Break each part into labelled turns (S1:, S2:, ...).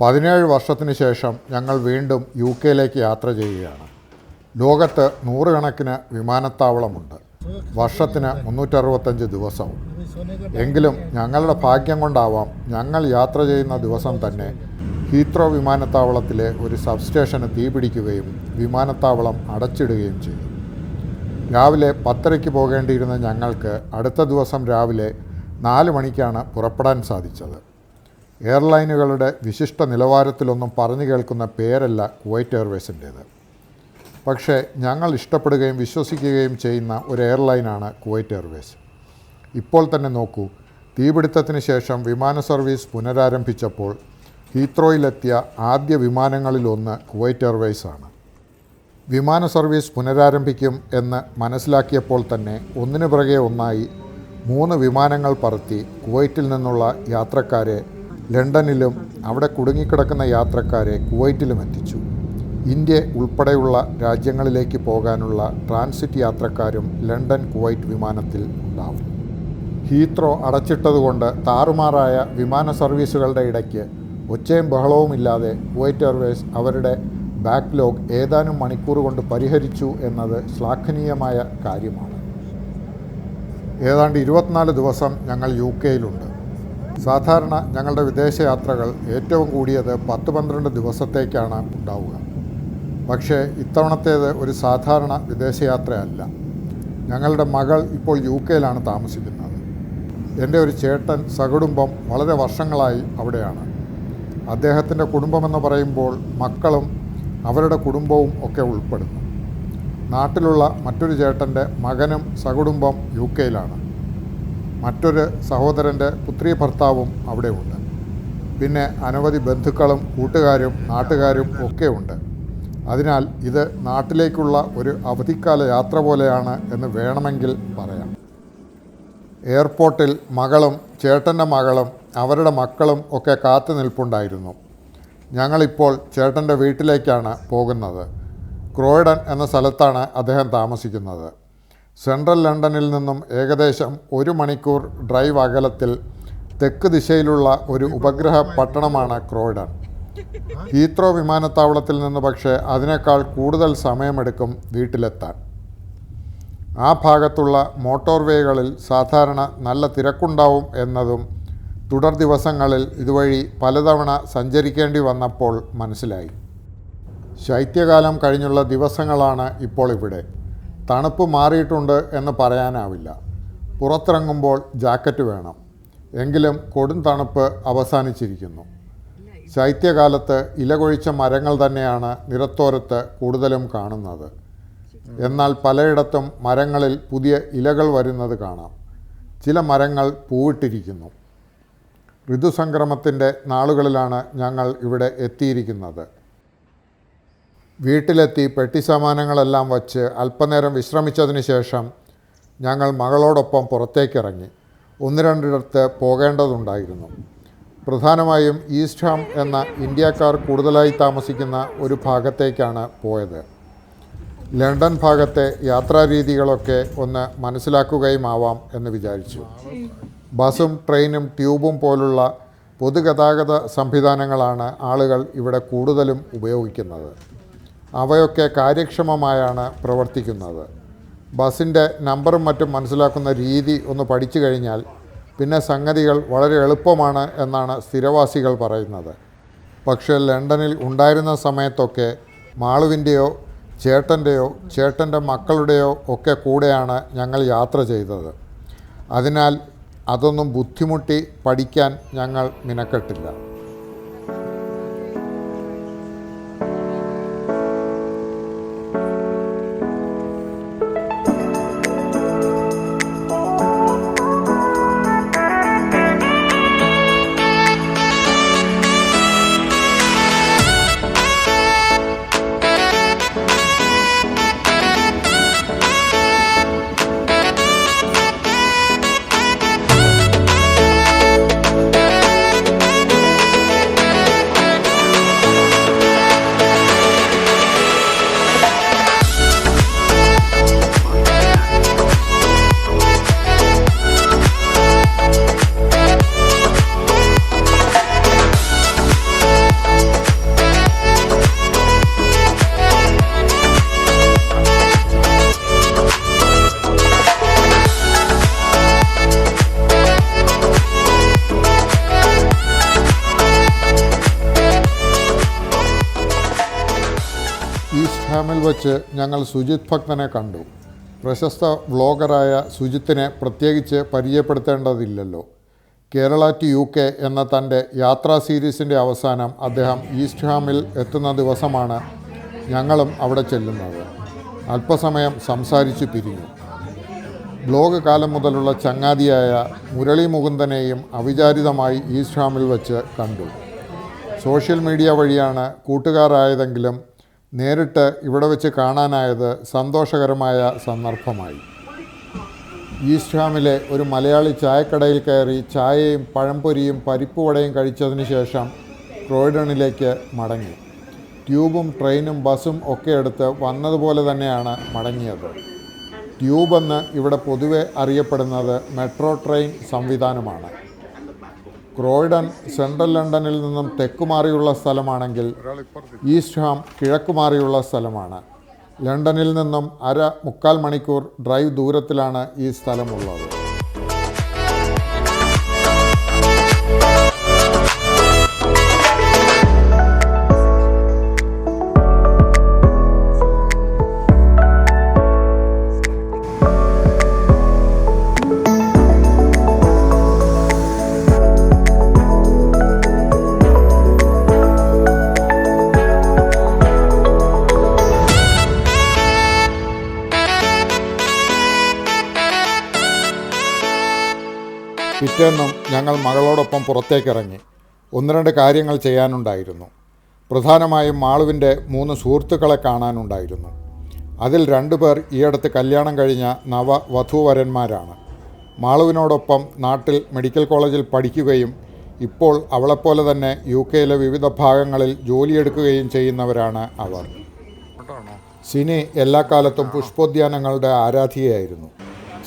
S1: പതിനേഴ് വർഷത്തിന് ശേഷം ഞങ്ങൾ വീണ്ടും യു കെയിലേക്ക് യാത്ര ചെയ്യുകയാണ്. ലോകത്ത് നൂറുകണക്കിന് വിമാനത്താവളമുണ്ട്. വർഷത്തിന് മുന്നൂറ്ററുപത്തഞ്ച് ദിവസവും. എങ്കിലും ഞങ്ങളുടെ ഭാഗ്യം കൊണ്ടാവാം ഞങ്ങൾ യാത്ര ചെയ്യുന്ന ദിവസം തന്നെ ഹീത്രോ വിമാനത്താവളത്തിലെ ഒരു സബ്സ്റ്റേഷന് തീപിടിക്കുകയും വിമാനത്താവളം അടച്ചിടുകയും ചെയ്തു. രാവിലെ പത്തരയ്ക്ക് പോകേണ്ടിയിരുന്ന ഞങ്ങൾക്ക് അടുത്ത ദിവസം രാവിലെ നാല് മണിക്കാണ് പുറപ്പെടാൻ സാധിച്ചത്. എയർലൈനുകളുടെ വിശിഷ്ട നിലവാരത്തിലൊന്നും പറഞ്ഞു കേൾക്കുന്ന പേരല്ല കുവൈറ്റ് എയർവേസിന്റേത് പക്ഷേ ഞങ്ങൾ ഇഷ്ടപ്പെടുകയും വിശ്വസിക്കുകയും ചെയ്യുന്ന ഒരു എയർലൈനാണ് കുവൈറ്റ് എയർവേസ് ഇപ്പോൾ തന്നെ നോക്കൂ തീപിടുത്തത്തിന് ശേഷം വിമാന സർവീസ് പുനരാരംഭിച്ചപ്പോൾ ഹീത്രോയിലെത്തിയ ആദ്യ വിമാനങ്ങളിലൊന്ന് കുവൈറ്റ് എയർവേസ് ആണ് വിമാന സർവീസ് പുനരാരംഭിക്കും എന്ന് മനസ്സിലാക്കിയപ്പോൾ തന്നെ ഒന്നിനു പിറകെ ഒന്നായി മൂന്ന് വിമാനങ്ങൾ പറത്തി കുവൈറ്റിൽ നിന്നുള്ള യാത്രക്കാരെ ലണ്ടനിലും അവിടെ കുടുങ്ങിക്കിടക്കുന്ന യാത്രക്കാരെ കുവൈറ്റിലും എത്തിച്ചു. ഇന്ത്യ ഉൾപ്പെടെയുള്ള രാജ്യങ്ങളിലേക്ക് പോകാനുള്ള ട്രാൻസിറ്റ് യാത്രക്കാരും ലണ്ടൻ കുവൈറ്റ് വിമാനത്തിൽ ഉണ്ടാവും. ഹീത്രോ അടച്ചിട്ടതുകൊണ്ട് താറുമാറായ വിമാന സർവീസുകളുടെ ഇടയ്ക്ക് ഒച്ചയും ബഹളവുമില്ലാതെ കുവൈറ്റ് എയർവേസ് അവരുടെ ബാക്ക്ലോഗ് ഏതാനും മണിക്കൂർ കൊണ്ട് പരിഹരിച്ചു എന്നത് ശ്ലാഘനീയമായ കാര്യമാണ്. ഏതാണ്ട് ഇരുപത്തിനാല് ദിവസം ഞങ്ങൾ യു കെയിലുണ്ട്. സാധാരണ ഞങ്ങളുടെ വിദേശയാത്രകൾ ഏറ്റവും കൂടിയത് പത്ത് പന്ത്രണ്ട് ദിവസത്തേക്കാണ് ഉണ്ടാവുക. പക്ഷേ ഇത്തവണത്തേത് ഒരു സാധാരണ വിദേശയാത്രയല്ല. ഞങ്ങളുടെ മകൾ ഇപ്പോൾ യു കെയിലാണ് താമസിക്കുന്നത്. എന്റെ ഒരു ചേട്ടൻ സകുടുംബം വളരെ വർഷങ്ങളായി അവിടെയാണ്. അദ്ദേഹത്തിന്റെ കുടുംബമെന്ന് പറയുമ്പോൾ മക്കളും അവരുടെ കുടുംബവും ഒക്കെ ഉൾപ്പെടുന്നു. നാട്ടിലുള്ള മറ്റൊരു ചേട്ടന്റെ മകനും സകുടുംബം യു കെയിലാണ് മറ്റൊരു സഹോദരന്റെ പുത്രി ഭർത്താവും അവിടെ ഉണ്ട് പിന്നെ അനവധി ബന്ധുക്കളും കൂട്ടുകാരും നാട്ടുകാരും ഒക്കെ ഉണ്ട് അതിനാൽ ഇത് നാട്ടിലേക്കുള്ള ഒരു അവധിക്കാല യാത്ര പോലെയാണ് എന്ന് വേണമെങ്കിൽ പറയാം. എയർപോർട്ടിൽ മകളും ചേട്ടന്റെ മകളും അവരുടെ മക്കളും ഒക്കെ കാത്തു നിൽപ്പുണ്ടായിരുന്നു. ഞങ്ങളിപ്പോൾ ചേട്ടന്റെ വീട്ടിലേക്കാണ് പോകുന്നത്. ക്രോയിഡൻ എന്ന സ്ഥലത്താണ് അദ്ദേഹം താമസിക്കുന്നത്. സെൻട്രൽ ലണ്ടനിൽ നിന്നും ഏകദേശം ഒരു മണിക്കൂർ ഡ്രൈവ് അകലത്തിൽ തെക്ക് ദിശയിലുള്ള ഒരു ഉപഗ്രഹ പട്ടണമാണ് ക്രോയിഡൻ. ഹീത്രോ വിമാനത്താവളത്തിൽ നിന്ന് പക്ഷേ അതിനേക്കാൾ കൂടുതൽ സമയമെടുക്കും വീട്ടിലെത്താൻ. ആ ഭാഗത്തുള്ള മോട്ടോർവേകളിൽ സാധാരണ നല്ല തിരക്കുണ്ടാവും എന്നതും തുടർ ദിവസങ്ങളിൽ ഇതുവഴി പലതവണ സഞ്ചരിക്കേണ്ടി വന്നപ്പോൾ മനസ്സിലായി. ശൈത്യകാലം കഴിഞ്ഞുള്ള ദിവസങ്ങളാണ് ഇപ്പോൾ ഇവിടെ. തണുപ്പ് മാറിയിട്ടുണ്ട് എന്ന് പറയാനാവില്ല. പുറത്തിറങ്ങുമ്പോൾ ജാക്കറ്റ് വേണം. എങ്കിലും കൊടും തണുപ്പ് അവസാനിച്ചിരിക്കുന്നു. ശൈത്യകാലത്ത് ഇലകൊഴിച്ച മരങ്ങൾ തന്നെയാണ് നിരത്തോരത്ത് കൂടുതലും കാണുന്നത്. എന്നാൽ പലയിടത്തും മരങ്ങളിൽ പുതിയ ഇലകൾ വരുന്നത് കാണാം. ചില മരങ്ങൾ പൂവിട്ടിരിക്കുന്നു. ഋതുസംക്രമത്തിന്റെ നാളുകളിലാണ് ഞങ്ങൾ ഇവിടെ എത്തിയിരിക്കുന്നത്. വീട്ടിലെത്തി പെട്ടി സാമാനങ്ങളെല്ലാം വച്ച് അല്പനേരം വിശ്രമിച്ചതിന് ശേഷം ഞങ്ങൾ മകളോടൊപ്പം പുറത്തേക്കിറങ്ങി. ഒന്ന് രണ്ടിടത്ത് പോകേണ്ടതുണ്ടായിരുന്നു. പ്രധാനമായും ഈസ്റ്റ് ഹാം എന്ന ഇന്ത്യക്കാർ കൂടുതലായി താമസിക്കുന്ന ഒരു ഭാഗത്തേക്കാണ് പോയത്. ലണ്ടൻ ഭാഗത്തെ യാത്രാരീതികളൊക്കെ ഒന്ന് മനസ്സിലാക്കുകയും ആവാം എന്ന് വിചാരിച്ചു. ബസ്സും ട്രെയിനും ട്യൂബും പോലുള്ള പൊതുഗതാഗത സംവിധാനങ്ങളാണ് ആളുകൾ ഇവിടെ കൂടുതലും ഉപയോഗിക്കുന്നത്. അവയൊക്കെ കാര്യക്ഷമമായാണ് പ്രവർത്തിക്കുന്നത്. ബസ്സിന്റെ നമ്പറും മറ്റും മനസ്സിലാക്കുന്ന രീതി ഒന്ന് പഠിച്ചു കഴിഞ്ഞാൽ പിന്നെ സംഗതികൾ വളരെ എളുപ്പമാണ് എന്നാണ് സ്ഥിരവാസികൾ പറയുന്നത്. പക്ഷേ ലണ്ടനിൽ ഉണ്ടായിരുന്ന സമയത്തൊക്കെ മാളുവിന്റെയോ ചേട്ടന്റെയോ ചേട്ടന്റെ മക്കളുടെയോ ഒക്കെ കൂടെയാണ് ഞങ്ങൾ യാത്ര ചെയ്തത്. അതിനാൽ അതൊന്നും ബുദ്ധിമുട്ടി പഠിക്കാൻ ഞങ്ങൾ മിനക്കെട്ടില്ല. വച്ച് ഞങ്ങൾ സുജിത് ഭക്തനെ കണ്ടു. പ്രശസ്ത വ്ളോഗറായ സുജിത്തിനെ പ്രത്യേകിച്ച് പരിചയപ്പെടുത്തേണ്ടതില്ലല്ലോ. കേരള ടു യു കെ എന്ന തന്റെ യാത്രാ സീരീസിന്റെ അവസാനം അദ്ദേഹം ഈസ്റ്റ് ഹാമിൽ എത്തുന്ന ദിവസമാണ് ഞങ്ങളും അവിടെ ചെല്ലുന്നത്. അല്പസമയം സംസാരിച്ചു പിരിഞ്ഞു. ബ്ലോഗ് കാലം മുതലുള്ള ചങ്ങാതിയായ മുരളി മുകുന്ദനെയും അവിചാരിതമായി ഈസ്റ്റ് ഹാമിൽ വച്ച് കണ്ടു. സോഷ്യൽ മീഡിയ വഴിയാണ് കൂട്ടുകാരായതെങ്കിലും നേരിട്ട് ഇവിടെ വെച്ച് കാണാനായത് സന്തോഷകരമായ സന്ദർഭമായി. ഈസ്റ്റ്ഹാമിലെ ഒരു മലയാളി ചായക്കടയിൽ കയറി ചായയും പഴംപൊരിയും പരിപ്പുവടയും കഴിച്ചതിന് ശേഷം ക്രോയിഡണിലേക്ക് മടങ്ങി. ട്യൂബും ട്രെയിനും ബസ്സും ഒക്കെ എടുത്ത് വന്നതുപോലെ തന്നെയാണ് മടങ്ങിയത്. ട്യൂബെന്ന് ഇവിടെ പൊതുവെ അറിയപ്പെടുന്നത് മെട്രോ ട്രെയിൻ സംവിധാനമാണ്. ക്രോയിഡൺ സെൻട്രൽ ലണ്ടനിൽ നിന്നും തെക്കുമാറിയുള്ള സ്ഥലമാണെങ്കിൽ ഈസ്റ്റ് ഹാം കിഴക്കുമാറിയുള്ള സ്ഥലമാണ്. ലണ്ടനിൽ നിന്നും അര മുക്കാൽ മണിക്കൂർ ഡ്രൈവ് ദൂരത്തിലാണ് ഈ സ്ഥലമുള്ളത്. പിറ്റേന്നും ഞങ്ങൾ മകളോടൊപ്പം പുറത്തേക്കിറങ്ങി. ഒന്ന് രണ്ട് കാര്യങ്ങൾ ചെയ്യാനുണ്ടായിരുന്നു. പ്രധാനമായും മാളുവിന്റെ മൂന്ന് സുഹൃത്തുക്കളെ കാണാനുണ്ടായിരുന്നു. അതിൽ രണ്ടുപേർ ഈയടുത്ത് കല്യാണം കഴിഞ്ഞ നവ വധൂവരന്മാരാണ് മാളുവിനോടൊപ്പം നാട്ടിൽ മെഡിക്കൽ കോളേജിൽ പഠിക്കുകയും ഇപ്പോൾ അവളെപ്പോലെ തന്നെ യു കെയിലെ വിവിധ ഭാഗങ്ങളിൽ ജോലിയെടുക്കുകയും ചെയ്യുന്നവരാണ് അവർ. സിനി എല്ലാ കാലത്തും പുഷ്പോദ്യാനങ്ങളുടെ ആരാധികയായിരുന്നു.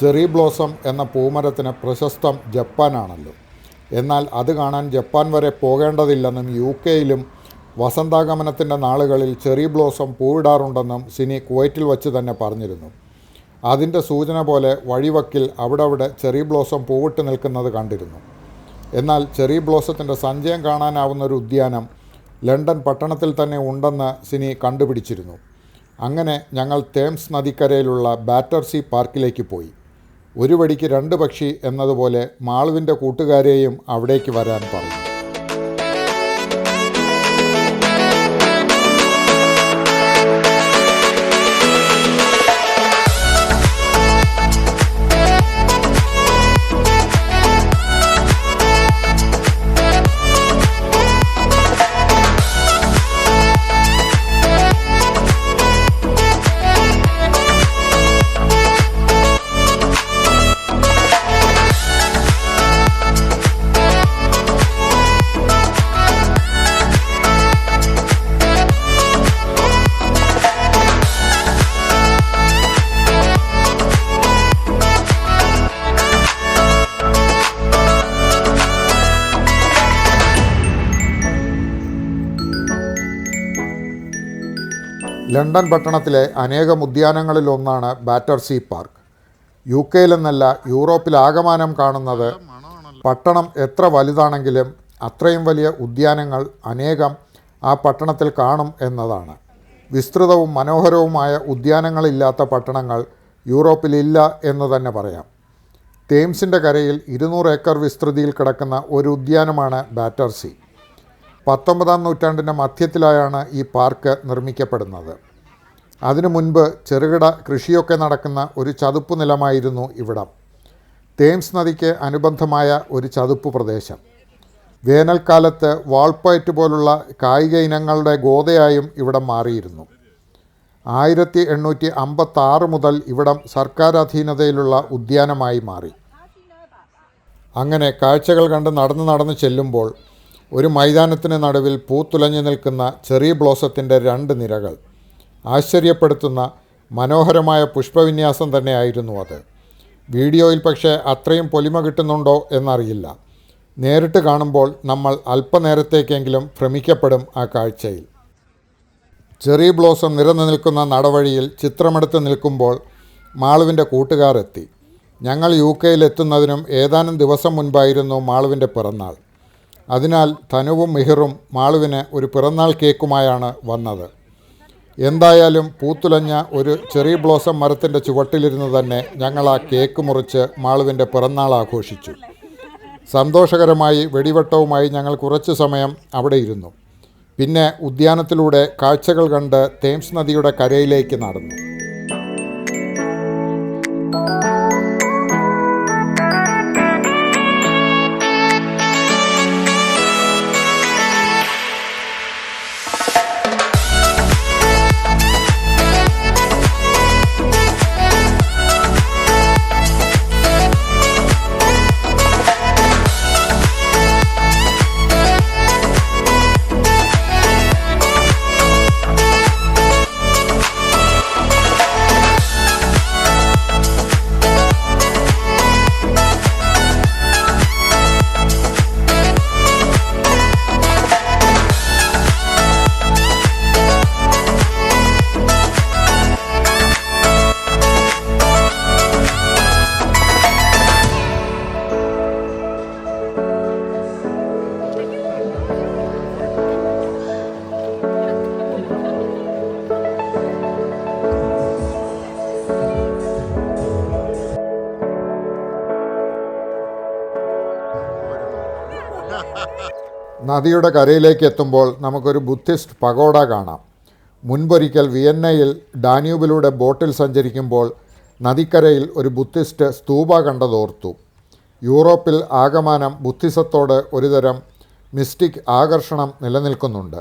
S1: ചെറി ബ്ലോസം എന്ന പൂമരത്തിന് പ്രശസ്തം ജപ്പാനാണല്ലോ. എന്നാൽ അത് കാണാൻ ജപ്പാൻ വരെ പോകേണ്ടതില്ലെന്നും യു കെയിലും വസന്താഗമനത്തിന്റെ നാളുകളിൽ ചെറി ബ്ലോസം പൂവിടാറുണ്ടെന്നും സിനി കുവൈറ്റിൽ വച്ച് തന്നെ പറഞ്ഞിരുന്നു. അതിന്റെ സൂചന പോലെ വഴിവക്കിൽ അവിടവിടെ ചെറി ബ്ലോസം പൂവിട്ട് നിൽക്കുന്നത് കണ്ടിരുന്നു. എന്നാൽ ചെറി ബ്ലോസത്തിന്റെ സഞ്ചയം കാണാനാവുന്ന ഒരു ഉദ്യാനം ലണ്ടൻ പട്ടണത്തിൽ തന്നെ ഉണ്ടെന്ന് സിനി കണ്ടുപിടിച്ചിരുന്നു. അങ്ങനെ ഞങ്ങൾ തേംസ് നദിക്കരയിലുള്ള ബാറ്റർസി പാർക്കിലേക്ക് പോയി. ഒരു വടിക്ക് രണ്ട് പക്ഷി എന്നതുപോലെ മാളുവിന്റെ കൂട്ടുകാരെയും അവിടേക്ക് വരാൻ പറഞ്ഞു. ലണ്ടൻ പട്ടണത്തിലെ അനേകം ഉദ്യാനങ്ങളിലൊന്നാണ് ബാറ്റർസി പാർക്ക്. യു കെയിലെന്നല്ല യൂറോപ്പിലാകമാനം കാണുന്നത് പട്ടണം എത്ര വലുതാണെങ്കിലും അത്രയും വലിയ ഉദ്യാനങ്ങൾ അനേകം ആ പട്ടണത്തിൽ കാണും എന്നതാണ്. വിസ്തൃതവും മനോഹരവുമായ ഉദ്യാനങ്ങളില്ലാത്ത പട്ടണങ്ങൾ യൂറോപ്പിലില്ല എന്ന് തന്നെ പറയാം. തേംസിന്റെ കരയിൽ ഇരുന്നൂറ് ഏക്കർ വിസ്തൃതിയിൽ കിടക്കുന്ന ഒരു ഉദ്യാനമാണ് ബാറ്റർസി പത്തൊമ്പതാം നൂറ്റാണ്ടിന്റെ മധ്യത്തിലായാണ് ഈ പാർക്ക് നിർമ്മിക്കപ്പെടുന്നത്. അതിനു മുൻപ് ചെറുകിട കൃഷിയൊക്കെ നടക്കുന്ന ഒരു ചതുപ്പ് നിലമായിരുന്നു ഇവിടം. തേംസ് നദിക്ക് അനുബന്ധമായ ഒരു ചതുപ്പ് പ്രദേശം. വേനൽക്കാലത്ത് വാൾപ്പയറ്റ് പോലുള്ള കായിക ഇനങ്ങളുടെ ഗോതയായും ഇവിടം മാറിയിരുന്നു. ആയിരത്തി എണ്ണൂറ്റി അമ്പത്താറ് മുതൽ ഇവിടം സർക്കാർ അധീനതയിലുള്ള ഉദ്യാനമായി മാറി. അങ്ങനെ കാഴ്ചകൾ കണ്ട് നടന്ന് നടന്ന് ചെല്ലുമ്പോൾ ഒരു മൈതാനത്തിന് നടുവിൽ പൂത്തുലഞ്ഞു നിൽക്കുന്ന ചെറിയ ബ്ലോസത്തിന്റെ രണ്ട് നിരകൾ. ആശ്ചര്യപ്പെടുത്തുന്ന മനോഹരമായ പുഷ്പവിന്യാസം തന്നെയായിരുന്നു അത്. വീഡിയോയിൽ പക്ഷേ അത്രയും പൊലിമ കിട്ടുന്നുണ്ടോ എന്നറിയില്ല. നേരിട്ട് കാണുമ്പോൾ നമ്മൾ അല്പനേരത്തേക്കെങ്കിലും ഭ്രമിക്കപ്പെടും ആ കാഴ്ചയിൽ. ചെറിയ ബ്ലോസം നിരന്നു നിൽക്കുന്ന നടവഴിയിൽ ചിത്രമെടുത്ത് നിൽക്കുമ്പോൾ മാളുവിന്റെ കൂട്ടുകാരെത്തി ഞങ്ങൾ യു കെയിലെത്തുന്നതിനും ഏതാനും ദിവസം മുൻപായിരുന്നു മാളുവിന്റെ പിറന്നാൾ. അതിനാൽ തനുവും മിഹിറും മാളുവിന് ഒരു പിറന്നാൾ കേക്കുമായാണ് വന്നത്. എന്തായാലും പൂത്തുലഞ്ഞ ഒരു ചെറി ബ്ലോസം മരത്തിന്റെ ചുവട്ടിലിരുന്ന് തന്നെ ഞങ്ങൾ ആ കേക്ക് മുറിച്ച് മാളുവിന്റെ പിറന്നാൾ ആഘോഷിച്ചു. സന്തോഷകരമായി വെടിവട്ടവുമായി ഞങ്ങൾ കുറച്ച് സമയം അവിടെ ഇരുന്നു. പിന്നെ ഉദ്യാനത്തിലൂടെ കാഴ്ചകൾ കണ്ട് തേംസ് നദിയുടെ കരയിലേക്ക് നടന്നു. നദിയുടെ കരയിലേക്ക് എത്തുമ്പോൾ നമുക്കൊരു ബുദ്ധിസ്റ്റ് പഗോഡ കാണാം. മുൻപൊരിക്കൽ വിയന്നയിൽ ഡാന്യൂബിലൂടെ ബോട്ടിൽ സഞ്ചരിക്കുമ്പോൾ നദിക്കരയിൽ ഒരു ബുദ്ധിസ്റ്റ് സ്തൂപ കണ്ടതോർത്തു. യൂറോപ്പിൽ ആകമാനം ബുദ്ധിസത്തോട് ഒരുതരം മിസ്റ്റിക് ആകർഷണം നിലനിൽക്കുന്നുണ്ട്.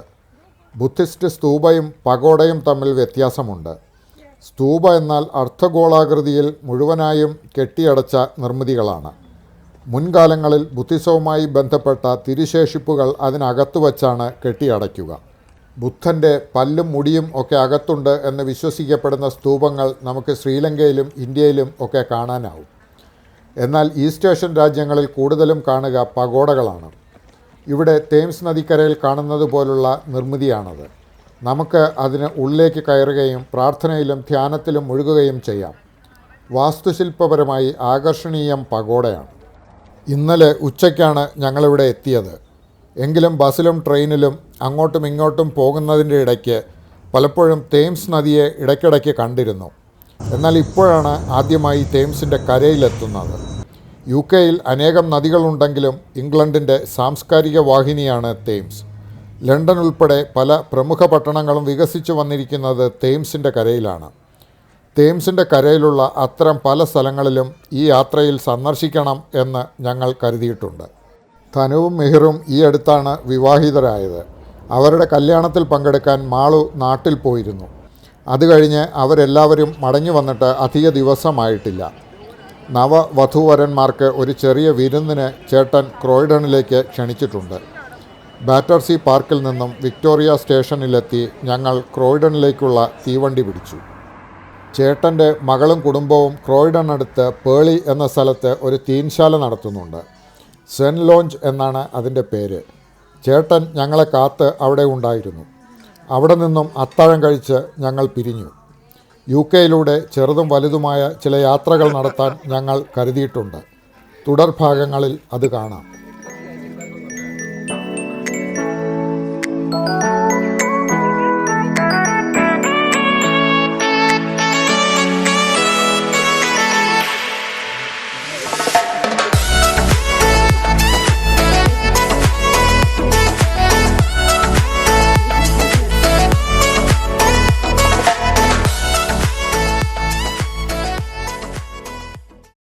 S1: ബുദ്ധിസ്റ്റ് സ്തൂപയും പഗോഡയും തമ്മിൽ വ്യത്യാസമുണ്ട്. സ്തൂപ എന്നാൽ അർദ്ധഗോളാകൃതിയിൽ മുഴുവനായും കെട്ടിയടച്ച നിർമ്മിതികളാണ്. മുൻകാലങ്ങളിൽ ബുദ്ധിസവുമായി ബന്ധപ്പെട്ട തിരുശേഷിപ്പുകൾ അതിനകത്തു വച്ചാണ് കെട്ടിയടയ്ക്കുക. ബുദ്ധന്റെ പല്ലും മുടിയും ഒക്കെ അകത്തുണ്ട് എന്ന് വിശ്വസിക്കപ്പെടുന്ന സ്തൂപങ്ങൾ നമുക്ക് ശ്രീലങ്കയിലും ഇന്ത്യയിലും ഒക്കെ കാണാനാവും. എന്നാൽ ഈസ്റ്റ് ഏഷ്യൻ രാജ്യങ്ങളിൽ കൂടുതലും കാണുക പഗോഡകളാണ്. ഇവിടെ തേംസ് നദിക്കരയിൽ കാണുന്നത് പോലുള്ള നിർമ്മിതിയാണത്. നമുക്ക് അതിന് ഉള്ളിലേക്ക് കയറുകയും പ്രാർത്ഥനയിലും ധ്യാനത്തിലും മുഴുകുകയും ചെയ്യാം. വാസ്തുശില്പപരമായി ആകർഷണീയം പഗോഡയാണ്. ഇന്നലെ ഉച്ചയ്ക്കാണ് ഞങ്ങളിവിടെ എത്തിയത്. എങ്കിലും ബസ്സിലും ട്രെയിനിലും അങ്ങോട്ടും ഇങ്ങോട്ടും പോകുന്നതിന്റെ ഇടയ്ക്ക് പലപ്പോഴും തേംസ് നദിയെ ഇടയ്ക്കിടയ്ക്ക് കണ്ടിരുന്നു. എന്നാൽ ഇപ്പോഴാണ് ആദ്യമായി തേംസിന്റെ കരയിലെത്തുന്നത്. യു കെയിൽ അനേകം നദികളുണ്ടെങ്കിലും ഇംഗ്ലണ്ടിന്റെ സാംസ്കാരിക വാഹിനിയാണ് തേംസ്. ലണ്ടൻ ഉൾപ്പെടെ പല പ്രമുഖ പട്ടണങ്ങളും വികസിച്ചു വന്നിരിക്കുന്നത് തേംസിന്റെ കരയിലാണ്. തേംസിന്റെ കരയിലുള്ള അത്തരം പല സ്ഥലങ്ങളിലും ഈ യാത്രയിൽ സന്ദർശിക്കണം എന്ന് ഞങ്ങൾ കരുതിയിട്ടുണ്ട്. ധനുവും മെഹിറും ഈ അടുത്താണ് വിവാഹിതരായത്. അവരുടെ കല്യാണത്തിൽ പങ്കെടുക്കാൻ മാളു നാട്ടിൽ പോയിരുന്നു. അത് കഴിഞ്ഞ് അവരെല്ലാവരും മടങ്ങി വന്നിട്ട് അധിക ദിവസമായിട്ടില്ല. നവവധൂവരന്മാർക്ക് ഒരു ചെറിയ വിരുന്നിന് ചേട്ടൻ ക്രോയിഡണിലേക്ക് ക്ഷണിച്ചിട്ടുണ്ട്. ബാറ്റർസി പാർക്കിൽ നിന്നും വിക്ടോറിയ സ്റ്റേഷനിലെത്തി ഞങ്ങൾ ക്രോയിഡണിലേക്കുള്ള തീവണ്ടി പിടിച്ചു. ചേട്ടന്റെ മകളും കുടുംബവും ക്രോയിഡനടുത്ത് പേളി എന്ന സ്ഥലത്ത് ഒരു തീൻശാല നടത്തുന്നുണ്ട്. സെൻ ലോഞ്ച് എന്നാണ് അതിന്റെ പേര്. ചേട്ടൻ ഞങ്ങളെ കാത്ത് അവിടെ ഉണ്ടായിരുന്നു. അവിടെ നിന്നും അത്താഴം കഴിച്ച് ഞങ്ങൾ പിരിഞ്ഞു. യു കെയിലൂടെ ചെറുതും വലുതുമായ ചില യാത്രകൾ നടത്താൻ ഞങ്ങൾ കരുതിയിട്ടുണ്ട്. തുടർഭാഗങ്ങളിൽ അത് കാണാം.